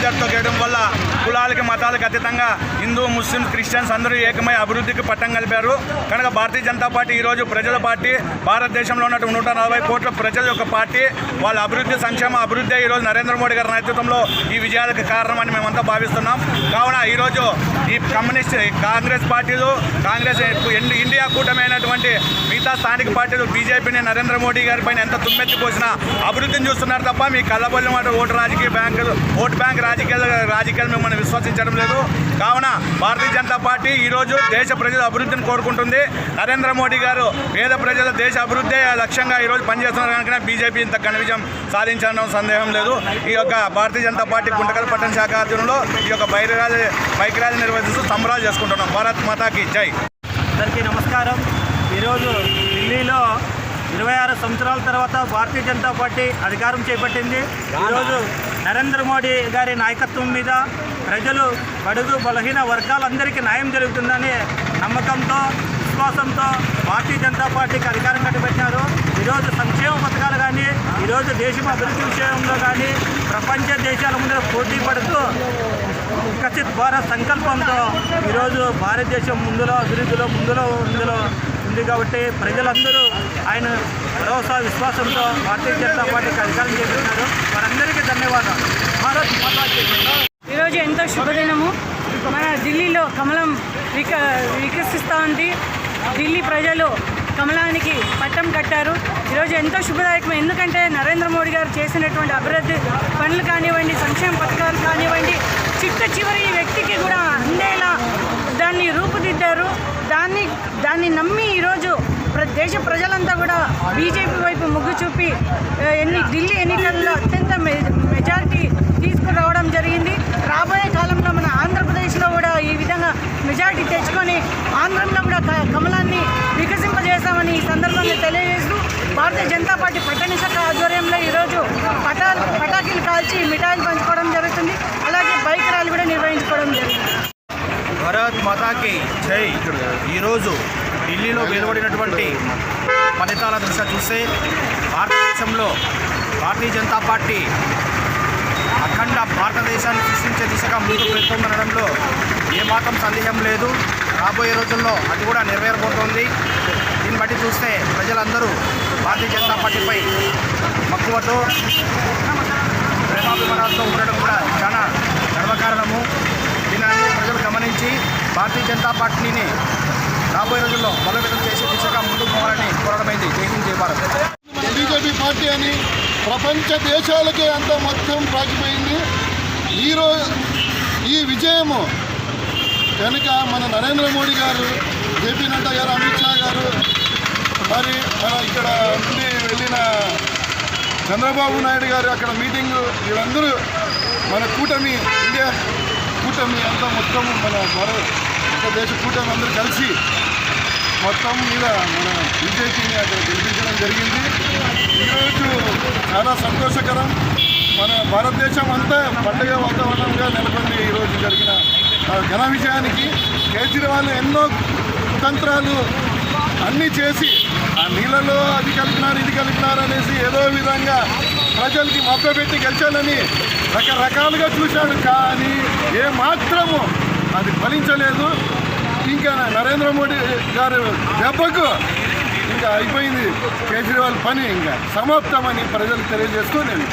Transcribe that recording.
మెజార్టీతో గెలవడం వల్ల కులాలకి మతాలకు అతీతంగా హిందూ ముస్లిం క్రిస్టియన్స్ అందరూ ఏకమై అభివృద్ధికి పట్టం కలిపారు. కనుక భారతీయ జనతా పార్టీ ఈరోజు ప్రజల పార్టీ భారతదేశంలో ఉన్నటువంటి నూట నలభై కోట్ల ప్రజల యొక్క పార్టీ వాళ్ళ అభివృద్ధి సంక్షేమ అభివృద్ధి ఈరోజు నరేంద్ర మోడీ గారి నేతృత్వంలో ఈ విజయాలకు కారణమని మేమంతా భావిస్తున్నాం. కావున ఈరోజు ఈ కమ్యూనిస్ట్ కాంగ్రెస్ పార్టీలు కాంగ్రెస్ ఇండియా కూటమి అయినటువంటి మిగతా స్థానిక పార్టీలు బీజేపీని నరేంద్ర మోడీ గారి పైన ఎంత తుమ్మెత్తి పోసినా అభివృద్ధిని చూస్తున్నారు తప్ప మీ కళ్ళబొల్లి మాట ఓటు రాజకీయ బ్యాంకులు ఓటు బ్యాంక్ రాజకీయాలు రాజకీయాలు మిమ్మల్ని విశ్వసించడం లేదు. కావున భారతీయ జనతా పార్టీ ఈరోజు దేశ ప్రజల అభివృద్ధిని కోరుకుంటుంది. నరేంద్ర మోడీ గారు పేద ప్రజల దేశ అభివృద్ధి లక్ష్యంగా ఈరోజు పనిచేస్తున్నారు కనుక బీజేపీ ఇంత ఘన విజయం సాధించడం సందేహం లేదు. ఈ యొక్క భారతీయ జనతా పార్టీ గుంటకల్ పట్టణ శాఖ ఆధ్వర్యంలో ఈ యొక్క బైక్ బైక్ ర్యాలీ నిర్వహిస్తూ సంబరాలు చేసుకుంటున్నాం. భారత్ మాతాకి జై. అందరికీ నమస్కారం. ఈరోజు ఇరవై ఆరు సంవత్సరాల తర్వాత భారతీయ జనతా పార్టీ అధికారం చేపట్టింది. ఈరోజు నరేంద్ర మోడీ గారి నాయకత్వం మీద ప్రజలు బడుగు బలహీన వర్గాలందరికీ న్యాయం జరుగుతుందని నమ్మకంతో విశ్వాసంతో భారతీయ జనతా పార్టీకి అధికారం కట్టబెట్టినారు. ఈరోజు సంక్షేమ పథకాలు కానీ ఈరోజు దేశం అభివృద్ధి విషయంలో కానీ ప్రపంచ దేశాల ముందు పోటీ పడుతూ వికసిత్ భారత్ సంకల్పంతో ఈరోజు భారతదేశం ముందులో అభివృద్ధిలో ముందులో ముందులో ఉంది కాబట్టి ప్రజలందరూ ఆయన భరోసా విశ్వాసంతో భారతీయ జనతా పార్టీకి అధికారం చేస్తున్నారు వారందరికీ ధన్యవాదాలు. భారత్ ఈరోజు ఎంతో శుభదినము. మన ఢిల్లీలో కమలం విక వికసిస్తూ ఉంది. ఢిల్లీ ప్రజలు కమలానికి పట్టం కట్టారు. ఈరోజు ఎంతో శుభదాయకం. ఎందుకంటే నరేంద్ర మోడీ గారు చేసినటువంటి అభివృద్ధి పనులు కానివ్వండి సంక్షేమ పథకాలు కానివ్వండి చిట్ట చివరి వ్యక్తికి కూడా అందేలా దాన్ని రూపుదిద్దారు. దాన్ని దాన్ని నమ్మి ఈరోజు ప్ర దేశ ప్రజలంతా కూడా బీజేపీ వైపు మొగ్గు చూపి ఎన్ని ఢిల్లీ ఎన్నికల్లో అత్యంత మె- మెజారిటీ తీసుకురావడం జరిగింది. రాబోయే కాలంలో మన ఆంధ్రప్రదేశ్లో కూడా ఈ విధంగా మెజారిటీ తెచ్చుకొని ఆంధ్రంలో కూడా క- కమలాన్ని వికసింపజేస్తామని ఈ సందర్భంగా తెలియజేస్తూ భారతీయ జనతా పార్టీ పట్టణ శాఖ ఆధ్వర్యంలో ఈరోజు పటా పటాకీలు కాల్చి మిఠాయిలు పంచుకొని జరుగుతుంది అలాగే బైక్ ర్యాలీ కూడా నిర్వహించుకోవడం జరిగింది భారత్ మాతాకి జై. ఈరోజు ఢిల్లీలో వెలువడినటువంటి ఫలితాల దృష్ట్యా చూస్తే భారతదేశంలో భారతీయ జనతా పార్టీ అఖండ భారతదేశాన్ని సృష్టించే దిశగా ముందుకు వెళ్తుందనడంలో ఏమాత్రం సందేహం లేదు. రాబోయే రోజుల్లో అది కూడా నెరవేరబోతోంది. దీన్ని బట్టి చూస్తే ప్రజలందరూ భారతీయ జనతా పార్టీపై మక్కువతో ప్రేమాభిమానాలతో ఉండడం కూడా చాలా గర్వకారణము. భారతీయ జనతా పార్టీని రాబోయే రోజుల్లో బలోపేతం చేసే దిశగా ముందుకు పోవాలని కోరడమైంది జై జయభారత్ బీజేపీ పార్టీ అని ప్రపంచ దేశాలకే అంత మొత్తం ప్రాచిపోయింది ఈరోజు ఈ విజయము కనుక మన నరేంద్ర మోడీ గారు జేపీ నడ్డా గారు అమిత్ షా గారు మరి మన ఇక్కడ నుండి వెళ్ళిన చంద్రబాబు నాయుడు గారు అక్కడ మీటింగ్ వీళ్ళందరూ మన కూటమి ఇండియా కూటమి అంతా మొత్తం మన భారతదేశ కూటమి అందరూ కలిసి మొత్తం మీద మన బీజేపీని అక్కడ గెలిపించడం జరిగింది. ఈరోజు చాలా సంతోషకరం. మన భారతదేశం అంతా పండుగ వాతావరణంగా నెలకొంది ఈరోజు జరిగిన ఘన విజయానికి. కేజ్రీవాల్ ఎన్నో కుతంత్రాలు అన్నీ చేసి ఆ నీళ్ళలో అది కలిపినారు ఇది కలిపినారు అనేసి ఏదో విధంగా ప్రజలకి మభ్యపెట్టి గెలిచాలని రకరకాలుగా చూశాడు కానీ ఏ మాత్రము అది ఫలించలేదు. ఇంకా నరేంద్ర మోడీ గారు దెబ్బకు ఇంకా అయిపోయింది. కేజ్రీవాల్ పని ఇంకా సమాప్తమని ప్రజలకు తెలియజేస్తూ నేను